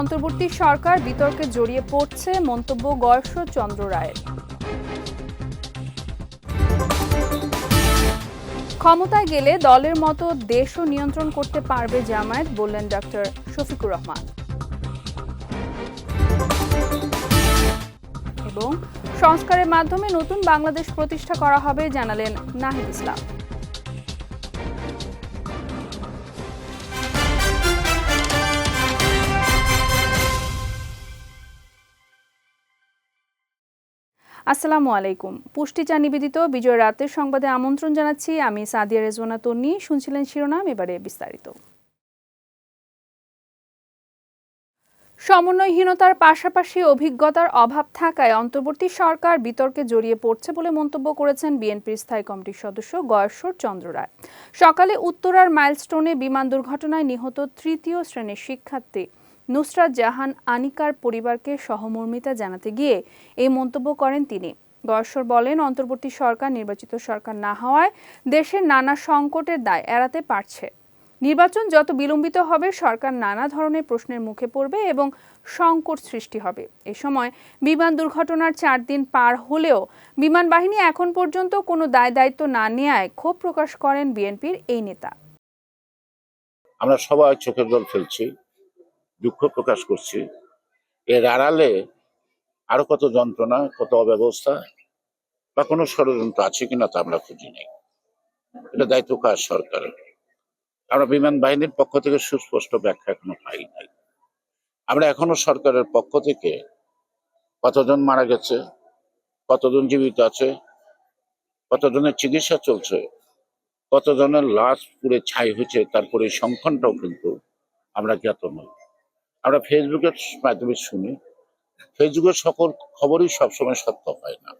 অন্তর্বর্তী সরকার বিতর্কে জড়িয়ে পড়ছে মন্তব্য গয়েশ্বর চন্দ্র রায়ের। ক্ষমতায় গেলে দলের মতো দেশও নিয়ন্ত্রণ করতে পারবে জামায়াত, বললেন ডক্টর শফিকুর রহমান। এবং সংস্কারের মাধ্যমে নতুন বাংলাদেশ প্রতিষ্ঠা করা হবে জানালেন নাহিদ ইসলাম। আসসালামু আলাইকুম। পুষ্টিচা নিবেদিত বিজয় রাতের সংবাদে আমন্ত্রণ জানাচ্ছি। আমি সাদিয়া রেজওয়ানা তন্নি, শুনছিলেন শিরোনাম, এবারে বিস্তারিত। সমন্বয়হীনতার পাশাপাশি অভিজ্ঞতার অভাব থাকায় অন্তর্বর্তী সরকার বিতর্কে জড়িয়ে পড়ছে বলে মন্তব্য করেছেন বিএনপির স্থায়ী কমিটির সদস্য গয়েশ্বর চন্দ্র রায়। সকালে উত্তরার মাইলস্টোনে বিমান দুর্ঘটনায় নিহত তৃতীয় শ্রেণির শিক্ষার্থী নুসরাত জাহান আনিকার পরিবারকে সহমর্মিতা জানাতে গিয়ে এই মন্তব্য করেন তিনি। গয়েশ্বর বলেন, অন্তর্বর্তী সরকার, নির্বাচিত সরকার না হওয়ায় দেশের নানা সংকটের দায় এড়াতে পারছে। নির্বাচন যত বিলম্বিত হবে, সরকার নানা ধরনের প্রশ্নের মুখে পড়বে এবং সংকট সৃষ্টি হবে। এ সময় বিমান দুর্ঘটনার চার দিন পার হলেও বিমান বাহিনী এখন পর্যন্ত কোনো দায় দায়িত্ব না নেয়ায় ক্ষোভ প্রকাশ করেন বিএনপির এই নেতা। আমরা সবাই চোখের জল ফেলছি। দুঃখ প্রকাশ করছি। এর আড়ালে আরও কত যন্ত্রণা, কত অব্যবস্থা বা কোনো ষড়যন্ত্র আছে কিনা তা আমরা খুঁজি নাই। এটা দায়িত্ব কাজ সরকারের? আমরা বিমান বাহিনীর পক্ষ থেকে সুস্পষ্ট ব্যাখ্যা এখনও পাই নাই। আমরা এখনও সরকারের পক্ষ থেকে কতজন মারা গেছে, কতজন জীবিত আছে, কতজনের চিকিৎসা চলছে, কতজনের লাশ পুড়ে ছাই হয়েছে, তারপরে এই সংখ্যানটাও কিন্তু আমরা জ্ঞাত নই। আমরা ফেসবুকের মাধ্যমে শুনি। ফেসবুকের সকল খবরই সবসময় সত্য হয় না।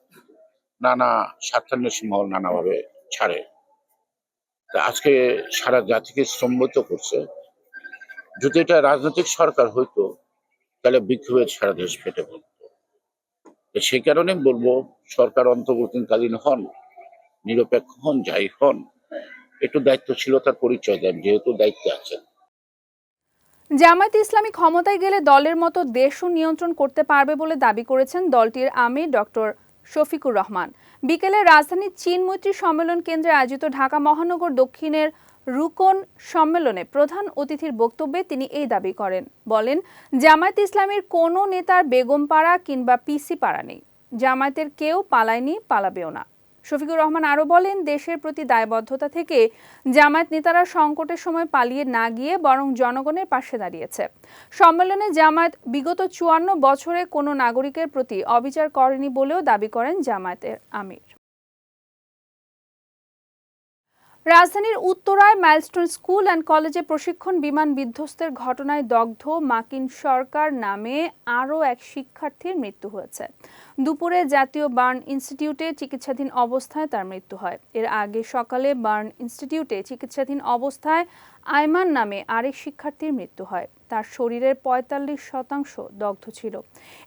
নানা স্বার্থান্বেষী মহল নানাভাবে ছাড়ে। তা আজকে সারা জাতিকে স্তম্ভিত করছে। যদি এটা রাজনৈতিক সরকার হইতো, তাহলে বিক্ষোভের সারা দেশ ফেটে পড়তো। সেই কারণে বলব, সরকার অন্তর্বর্তীকালীন হন, নিরপেক্ষ হন, যাই হন, একটু দায়িত্বশীলতার পরিচয় দেন, যেহেতু দায়িত্বে আছেন। জামায়াত ইসলামী ক্ষমতায় গেলে দলের মতো দেশও নিয়ন্ত্রণ করতে পারবে বলে দাবি করেছেন দলটির আমির ডক্টর শফিকুর রহমান। বিকেলে রাজধানীর চীন মৈত্রী সম্মেলন কেন্দ্রে আয়োজিত ঢাকা মহানগর দক্ষিণের রুকন সম্মেলনে প্রধান অতিথির বক্তব্যে তিনি এই দাবি করেন। বলেন, জামায়াত ইসলামের কোনো নেতার বেগমপাড়া কিংবা পিসি পাড়া নেই। জামায়াতের কেউ পালায়নি, পালাবেও না। শফিকুর রহমান আরও বলেন, দেশের প্রতি দায়বদ্ধতা থেকে জামায়াত নেতারা সংকটের সময় পালিয়ে না গিয়ে বরং জনগণের পাশে দাঁড়িয়েছে। সম্মেলনে জামায়াত বিগত চুয়ান্ন বছরে কোনো নাগরিকের প্রতি অবিচার করেনি বলেও দাবি করেন জামায়াতের আমির। রাজধানীর উত্তরায় মাইলস্টোন স্কুল অ্যান্ড কলেজে প্রশিক্ষণ বিমান বিধ্বস্তের ঘটনায় দগ্ধ মাকিন সরকার নামে আরও এক শিক্ষার্থীর মৃত্যু হয়েছে। দুপুরে জাতীয় বার্ন ইনস্টিটিউটে চিকিৎসাধীন অবস্থায় তার মৃত্যু হয়। এর আগে সকালে বার্ন ইনস্টিটিউটে চিকিৎসাধীন অবস্থায় আয়মান নামে আরেক শিক্ষার্থীর মৃত্যু হয়। তার শরীরের পঁয়তাল্লিশ শতাংশ দগ্ধ ছিল।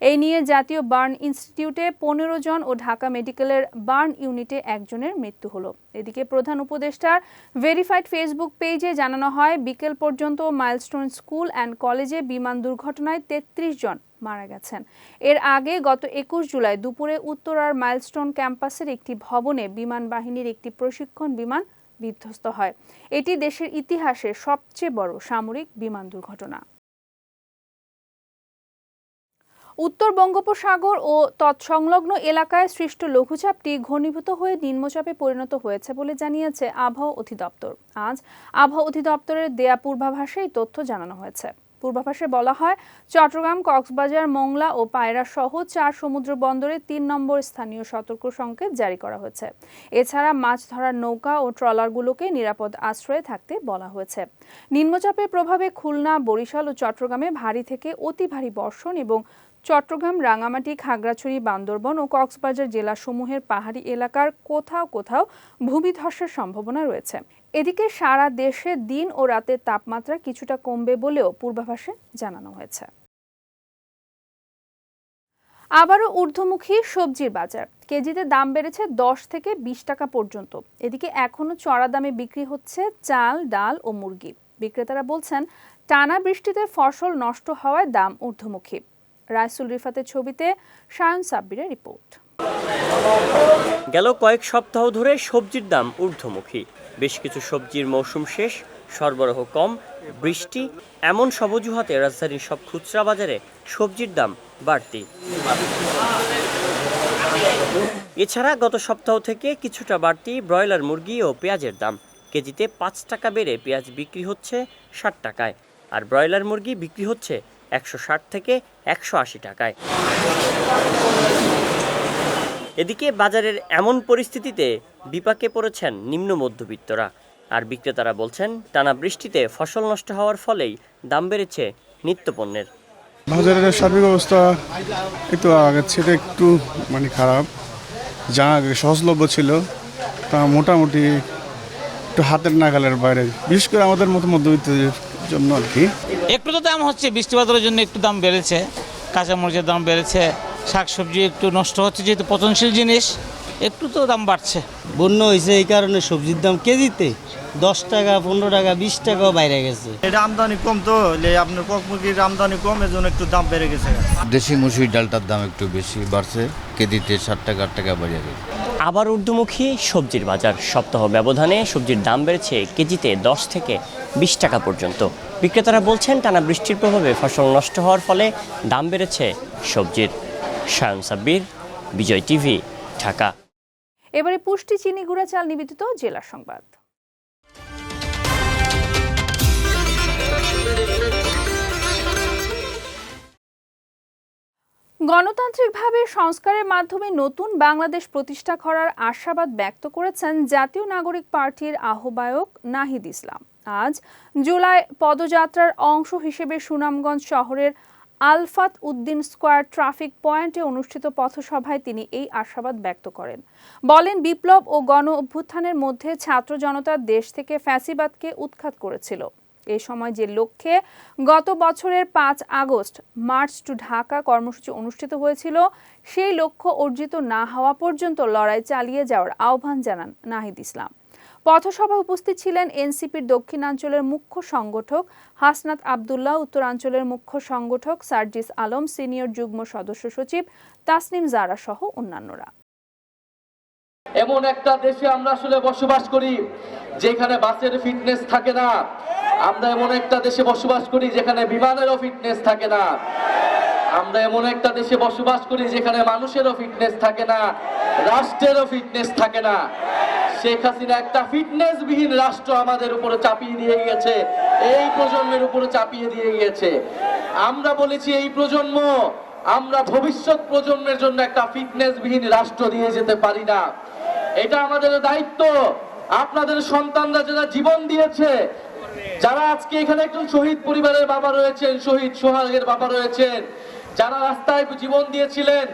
এই নিয়ে জাতীয় বার্ন ইনস্টিটিউটে পনেরো জন ও ঢাকা মেডিকেলের বার্ন ইউনিটে একজনের মৃত্যু হলো। এদিকে প্রধান উপদেষ্টার ভেরিফাইড ফেসবুক পেজে জানানো হয়, বিকেল পর্যন্ত মাইলস্টোন স্কুল অ্যান্ড কলেজে বিমান দুর্ঘটনায় তেত্রিশ জন মারা গেছেন। এর আগে গত একুশ জুলাই দুপুরে উত্তরার মাইলস্টোন ক্যাম্পাসের একটি ভবনে বিমান বাহিনীর একটি প্রশিক্ষণ বিমান বিধ্বস্ত হয়। এটি দেশের ইতিহাসে সবচেয়ে বড় সামরিক বিমান দুর্ঘটনা। উত্তর বঙ্গোপসাগর ও তৎসংলগ্ন এলাকায় সৃষ্ট লঘুচাপটি ঘনীভূত হয়ে নিম্নচাপে পরিণত হয়েছে বলে জানিয়েছে আবহাওয়া অধিদপ্তর। আজ আবহাওয়া অধিদপ্তরের দেয়া পূর্বাভাসে এই তথ্য জানানো হয়েছে। পূর্বাভাসে বলা হয়, চট্টগ্রাম, কক্সবাজার, মোংলা ও পায়রা সহ চার সমুদ্র বন্দরে তিন নম্বর স্থানীয় সতর্ক সংকেত জারি করা হয়েছে। এছাড়া মাছ ধরার নৌকা ও ট্রলারগুলোকে নিরাপদ আশ্রয়ে থাকতে বলা হয়েছে। নিম্নচাপের প্রভাবে খুলনা, বরিশাল ও চট্টগ্রামে ভারী থেকে অতি ভারী বর্ষণ এবং চট্টগ্রাম রাঙামাটি খাগড়াছড়ি, বান্দরবন ও কক্সবাজার জেলাসমূহের পাহাড়ি এলাকার কোথাও কোথাও ভূমিধসের সম্ভাবনা রয়েছে। এদিকে সারা দেশে দিন ও রাতের তাপমাত্রা কিছুটা কমবে বলেও পূর্বাভাসে জানানো হয়েছে। আবারও ঊর্ধ্বমুখী সবজির বাজার। কেজিতে দাম বেড়েছে দশ থেকে বিশ টাকা পর্যন্ত। এদিকে এখনও চড়া দামে বিক্রি হচ্ছে চাল, ডাল ও মুরগি। বিক্রেতারা বলছেন, টানা বৃষ্টিতে ফসল নষ্ট হওয়ায় দাম ঊর্ধ্বমুখী। রাইসুল রিফাতের ছবিতে সায়ন সাব্বিরের রিপোর্ট। গেল কয়েক সপ্তাহ ধরে সবজির দাম ঊর্ধ্বমুখী। বেশ কিছু সবজির মৌসুম শেষ, সরবরাহ কম, বৃষ্টি, এমন সব অজুহাতে রাজধানীর সব খুচরা বাজারে সবজির দাম বাড়তি। এছাড়া গত সপ্তাহ থেকে কিছুটা বাড়তি ব্রয়লার মুরগি ও পেঁয়াজের দাম। কেজিতে পাঁচ টাকা বেড়ে পেঁয়াজ বিক্রি হচ্ছে ষাট টাকায় আর ব্রয়লার মুরগি বিক্রি হচ্ছে একশো ষাট থেকে একশো আশি টাকায়। এদিকে বাজারের এমন পরিস্থিতিতে বিপাকে পড়েছেন নিম্ন মধ্যবিত্তরা। আর বিক্রেতারা বলছেন টানা বৃষ্টিতে ফসল নষ্ট হওয়ার ফলেই দাম বেড়েছে নিত্যপণ্যের। বাজারের সার্বিক অবস্থা একটু আগের থেকে একটু মানে খারাপ। যা আগে সহজলভ্য ছিল তা মোটামুটি একটু হাতের নাগালের বাইরে। বিশেষ করে আমাদের মতো মধ্যবিত্তদের জন্য আর কি। একটু তো দাম হচ্ছে বৃষ্টিপাতের জন্য একটু দাম বেড়েছে কাঁচামরিচের দাম বেড়েছে শাকসবজি একটু নষ্ট হচ্ছে যেহেতু পচনশীল জিনিস একটু তো দাম বাড়ছে। বন্য হয়েছে এই কারণে সবজির দাম কেজিতে দশ টাকা পনেরো টাকা বিশ টাকাও বাইরে গেছে। এটা আমদানি কম তো আপনার কক আমদানি কম এর জন্য একটু দাম বেড়ে গেছে। দেশি মুসুর ডালটার দাম একটু বেশি বাড়ছে কেজিতে ষাট টাকা আট টাকা বাড়িয়ে গেছে। আবার ঊর্ধ্বমুখী সবজির বাজার। সপ্তাহ ব্যবধানে সবজির দাম বেড়েছে কেজিতে দশ থেকে বিশ টাকা পর্যন্ত। বিক্রেতারা বলছেন টানা বৃষ্টির প্রভাবে ফসল নষ্ট হওয়ার ফলে দাম বেড়েছে সবজির। সায়ন সাব্বির, বিজয় টিভি, ঢাকা। এবারে পুষ্টি, চিনি, গুঁড়া, চাল নিবেদিত জেলা সংবাদ। গণতান্ত্রিকভাবে সংস্কারের মাধ্যমে নতুন বাংলাদেশ প্রতিষ্ঠা করার আশাবাদ ব্যক্ত করেছেন জাতীয় নাগরিক পার্টির আহ্বায়ক নাহিদ ইসলাম। আজ জুলাই পদযাত্রার অংশ হিসেবে সুনামগঞ্জ শহরের আলফাত উদ্দিন স্কোয়ার ট্রাফিক পয়েন্টে অনুষ্ঠিত পথসভায় তিনি এই আশাবাদ ব্যক্ত করেন। বলেন, বিপ্লব ও গণ অভ্যুত্থানের মধ্যে ছাত্র জনতা দেশ থেকে ফ্যাসিবাদকে উৎখাত করেছিল। এ সময় যে লক্ষ্যে গত বছরের পাঁচ আগস্ট মার্চ টু ঢাকা কর্মসূচি অনুষ্ঠিত হয়েছিল, সেই লক্ষ্য অর্জিত না হওয়া পর্যন্ত লড়াই চালিয়ে যাওয়ার আহ্বান জানান নাহিদ ইসলাম। পথসভায় উপস্থিত ছিলেন এনসিপির দক্ষিণাঞ্চলের মুখ্য সংগঠক হাসনাত আবদুল্লাহ, উত্তরাঞ্চলের মুখ্য সংগঠক সার্জিস আলম, সিনিয়র যুগ্ম সদস্য সচিব তাসনিম জারা সহ অন্যান্যরা। এমন একটা দেশে আমরা আসলে বসবাস করি যেখানে বাসের ফিটনেস থাকে না। আমরা এমন একটা দেশে বসবাস করি যেখানে বিমানেরও ফিটনেস থাকে না। আমরা এমন একটা দেশে বসবাস করি যেখানে মানুষেরও ফিটনেস থাকে না, রাষ্ট্রেরও ফিটনেস থাকে না। শেখ হাসিনা একটা ফিটনেস বিহীন রাষ্ট্র আমাদের উপরে চাপিয়ে দিয়ে গিয়েছে। এই প্রজন্মের উপরে চাপিয়ে দিয়ে গিয়েছে। আমরা বলেছি এই প্রজন্ম, আমরা ভবিষ্যৎ প্রজন্মের জন্য একটা ফিটনেস বিহীন রাষ্ট্র দিয়ে যেতে পারি না। এটা আমাদের দায়িত্ব। আপনাদের সন্তানরা যারা জীবন দিয়েছে, যারা আজকে এখানে একজন শহীদ পরিবারের বাবা রয়েছেন, শহীদ সোহাগের বাবা রয়েছেন, যারা রাস্তায় জীবন দিয়েছিলেন,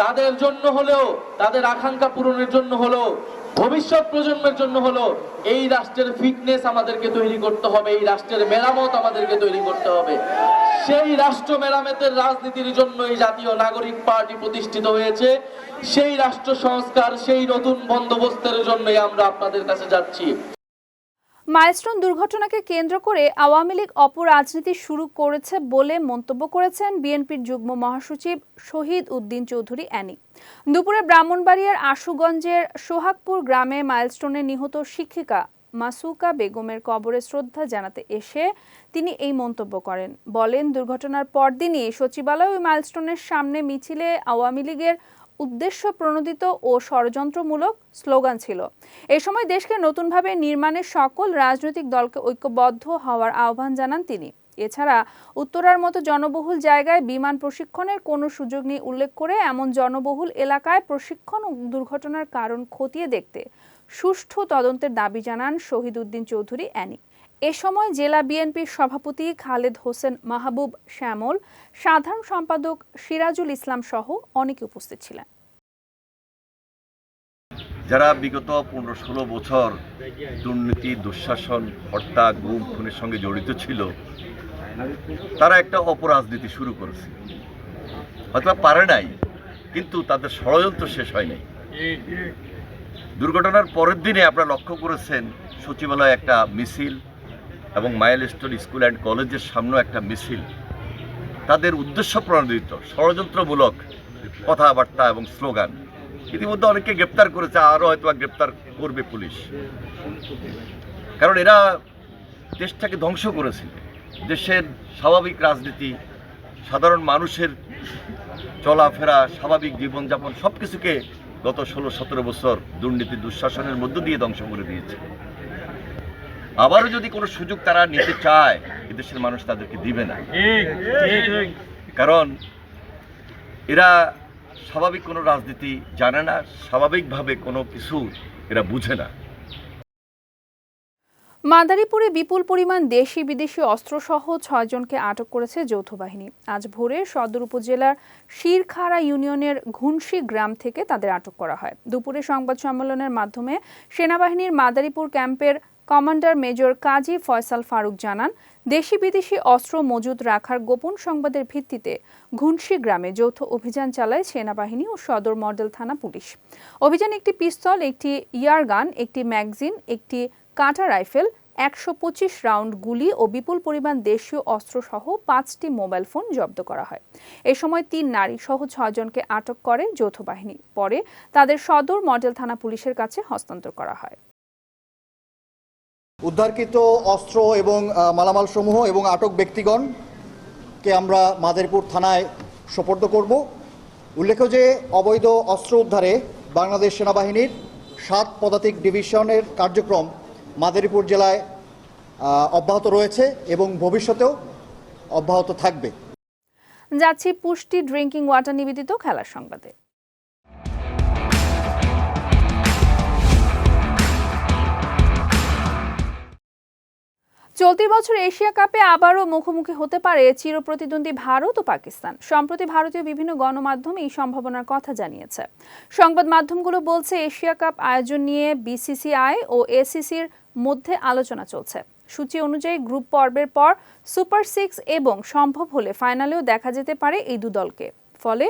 তাদের জন্য হলেও, তাদের আকাঙ্ক্ষা পূরণের জন্য হলেও ভবিষ্যৎ প্রজন্মের জন্য হলো, এই রাষ্ট্রের ফিটনেস আমাদেরকে তৈরি করতে হবে, এই রাষ্ট্রের মেরামত আমাদেরকে তৈরি করতে হবে। সেই রাষ্ট্র মেরামতের রাজনীতির জন্য এই জাতীয় নাগরিক পার্টি প্রতিষ্ঠিত হয়েছে, সেই রাষ্ট্র সংস্কার, সেই নতুন বন্দোবস্তের জন্যই আমরা আপনাদের কাছে যাচ্ছি। মাইলস্টোন দুর্ঘটনাকে কেন্দ্র করে আওয়ামী লীগ অপরাজনীতি শুরু করেছে বলে মন্তব্য করেছেন বিএনপির যুগ্ম মহাসচিব শহীদ উদ্দিন চৌধুরী অ্যানি। দুপুরে ব্রাহ্মণবাড়িয়ার আশুগঞ্জের সোহাগপুর গ্রামে মাইলস্টোনে নিহত শিক্ষিকা মাসুকা বেগমের কবরে শ্রদ্ধা জানাতে এসে তিনি এই মন্তব্য করেন। বলেন, দুর্ঘটনার পরদিনই সচিবালয় ওই মাইলস্টোনের সামনে মিছিলে আওয়ামী লীগের উদ্দেশ্য প্রণোদিত ও ষড়যন্ত্রমূলক স্লোগান ছিল। এ সময় দেশকে নতুনভাবে নির্মাণের সকল রাজনৈতিক দলকে ঐক্যবদ্ধ হওয়ার আহ্বান জানান তিনি। এছাড়া উত্তরার মতো জনবহুল জায়গায় বিমান প্রশিক্ষণের কোনো সুযোগ নেই উল্লেখ করে এমন জনবহুল এলাকায় প্রশিক্ষণ দুর্ঘটনার কারণ খতিয়ে দেখতে সুষ্ঠু তদন্তের দাবি জানান শহীদ উদ্দিন চৌধুরী, অ্যানি। এ সময় জেলা বিএনপির সভাপতি খালেদ হোসেন মাহবুব শ্যামল, সাধারণ সম্পাদক সিরাজুল ইসলাম সহ অনেকে উপস্থিত ছিলেন। যারা বিগত পনেরো ষোলো বছর দুর্নীতি, দুঃশাসন, হত্যা, গুম, খুনের সঙ্গে জড়িত ছিল, তারা একটা অপরাজনীতি শুরু করেছে। হয়তো পারে নাই, কিন্তু তাদের ষড়যন্ত্র শেষ হয় নাই। দুর্ঘটনার পরের দিনে আপনারা লক্ষ্য করেছেন, সচিবালয়ে একটা মিছিল এবং মাইলস্টোন স্কুল অ্যান্ড কলেজের সামনেও একটা মিছিল। তাদের উদ্দেশ্য প্রণোদিত, ষড়যন্ত্রমূলক কথাবার্তা এবং স্লোগান। ইতিমধ্যে অনেককে গ্রেপ্তার করেছে, আরও হয়তো গ্রেপ্তার করবে পুলিশ। কারণ এরা দেশটাকে ধ্বংস করেছিল দেশের স্বাভাবিক রাজনীতি, সাধারণ মানুষের চলাফেরা, স্বাভাবিক জীবনযাপন সব কিছুকে গত ষোলো সতেরো বছর দুর্নীতি, দুঃশাসনের মধ্য দিয়ে ধ্বংস করে দিয়েছে। আবারও যদি কোনো সুযোগ তারা নিতে চায় এদেশের মানুষ তাদেরকে দিবে না। কারণ এরা স্বাভাবিক কোনো রাজনীতি জানে না স্বাভাবিকভাবে কোনো কিছু এরা বুঝে না। মাদারীপুরে বিপুল পরিমাণ দেশি বিদেশি অস্ত্রসহ ছয়জনকে আটক করেছে যৌথ বাহিনী। আজ ভোরে সদর উপজেলার শিরখাড়া ইউনিয়নের ঘুনশি গ্রাম থেকে তাদের আটক করা হয়। দুপুরে সংবাদ সম্মেলনের মাধ্যমে সেনাবাহিনীর মাদারীপুর ক্যাম্পের কমান্ডার মেজর কাজী ফয়সাল ফারুক জানান, দেশি বিদেশি অস্ত্র মজুদ রাখার গোপন সংবাদের ভিত্তিতে ঘুনশি গ্রামে যৌথ অভিযান চালায় সেনাবাহিনী ও সদর মডেল থানা পুলিশ। অভিযানে একটি পিস্তল, একটি ইয়ারগান, একটি ম্যাগজিন, একটি কাঁটা রাইফেল, একশো পঁচিশ রাউন্ড গুলি ও বিপুল পরিমাণ দেশীয় অস্ত্রসহ পাঁচটি মোবাইল ফোন জব্দ করা হয়। এ সময় তিন নারী সহ ছয়জনকে আটক করে যৌথ বাহিনী। পরে তাদের সদর মডেল থানা পুলিশের কাছে হস্তান্তর করা হয়। উদ্ধারকৃত অস্ত্র এবং মালামাল সমূহ এবং আটক ব্যক্তিগণকে আমরা মাদারীপুর থানায় সোপর্দ করব। উল্লেখ্য যে, অবৈধ অস্ত্র উদ্ধারে বাংলাদেশ সেনাবাহিনীর সাত পদাতিক ডিভিশনের কার্যক্রম মাদারীপুর জেলায় অব্যাহত রয়েছে এবং ভবিষ্যতেও অব্যাহত থাকবে। যাচ্ছি পুষ্টি ড্রিঙ্কিং ওয়াটার নিবেদিত খেলার সংবাদে। চলতি বছর এশিয়া কাপে আবারও মুখোমুখি হতে পারে চিরপ্রতিদ্বন্দ্বী ভারত ও পাকিস্তান। সম্প্রতি ভারতীয় বিভিন্ন গণমাধ্যম এই সম্ভাবনার কথা জানিয়েছে। সংবাদ মাধ্যমগুলো বলছে, এশিয়া কাপ আয়োজন নিয়ে বিসিসিআই ও এসিসির মধ্যে আলোচনা চলছে। সূচি অনুযায়ী গ্রুপ পর্বের পর সুপার সিক্স এবং সম্ভব হলে ফাইনালেও দেখা যেতে পারে এই দু দলকে। ফলে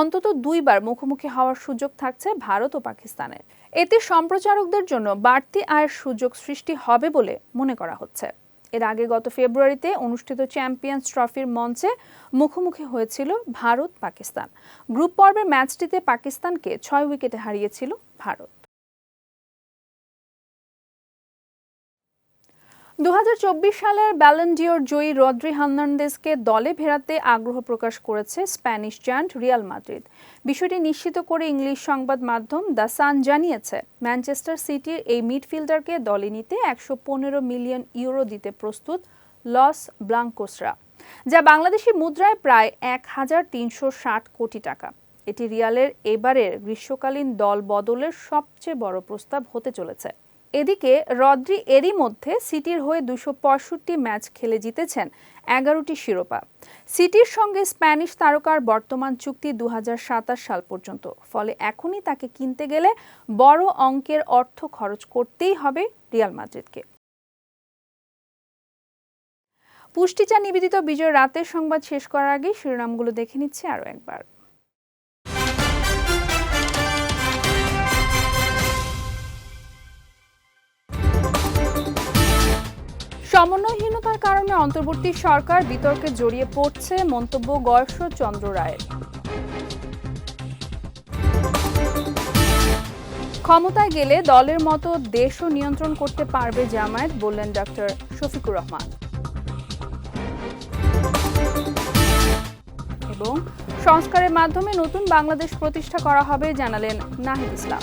অন্তত দুইবার মুখোমুখি হওয়ার সুযোগ থাকছে ভারত ও পাকিস্তানের। এতে সম্প্রচারকদের জন্য বাড়তি আয়ের সুযোগ সৃষ্টি হবে বলে মনে করা হচ্ছে। এর আগে গত ফেব্রুয়ারিতে অনুষ্ঠিত চ্যাম্পিয়ন্স ট্রফির মঞ্চে মুখোমুখি হয়েছিল ভারত পাকিস্তান গ্রুপ পর্বের ম্যাচটিতে পাকিস্তানকে ছয় উইকেটে হারিয়েছিল ভারত। দু হাজার চব্বিশ সালের ব্যালেন্ডিওর জয়ী রদ্রি হার্নান্দেজকে দলে ফেরাতে আগ্রহ প্রকাশ করেছে স্প্যানিশ জায়ান্ট রিয়াল মাদ্রিদ। বিষয়টি নিশ্চিত করে ইংলিশ সংবাদ মাধ্যম দ্য সান জানিয়েছে, ম্যানচেস্টার সিটির এই মিডফিল্ডারকে দলে নিতে একশো পনেরো মিলিয়ন ইউরো দিতে প্রস্তুত লস ব্লাঙ্কোসরা, যা বাংলাদেশি মুদ্রায় প্রায় এক হাজার তিনশো ষাট কোটি টাকা। এটি রিয়ালের এবারের গ্রীষ্মকালীন দল বদলের সবচেয়ে বড় প্রস্তাব হতে চলেছে। এদিকে রদ্রি এরই মধ্যে সিটির হয়ে দুশো পঁয়ষট্টি ম্যাচ খেলে জিতেছেন এগারোটি শিরোপা। সিটির সঙ্গে স্প্যানিশ তারকার বর্তমান চুক্তি দুহাজার সাতাশ সাল পর্যন্ত। ফলে এখনই তাকে কিনতে গেলে বড় অঙ্কের অর্থ খরচ করতেই হবে রিয়াল মাদ্রিদকে। পুষ্টিচা নিবেদিত বিজয় রাতের সংবাদ শেষ করার আগে শিরোনামগুলো দেখে নিচ্ছে আরও একবার। সমন্বয়হীনতার কারণে অন্তর্বর্তী সরকার বিতর্কে জড়িয়ে পড়ছে মন্তব্য গয়স চন্দ্র রায়ের। ক্ষমতায় গেলে দলের মতো দেশও নিয়ন্ত্রণ করতে পারবে জামায়াত, বললেন ডক্টর শফিকুর রহমান। এবং সংস্কারের মাধ্যমে নতুন বাংলাদেশ প্রতিষ্ঠা করা হবে জানালেন নাহিদ ইসলাম।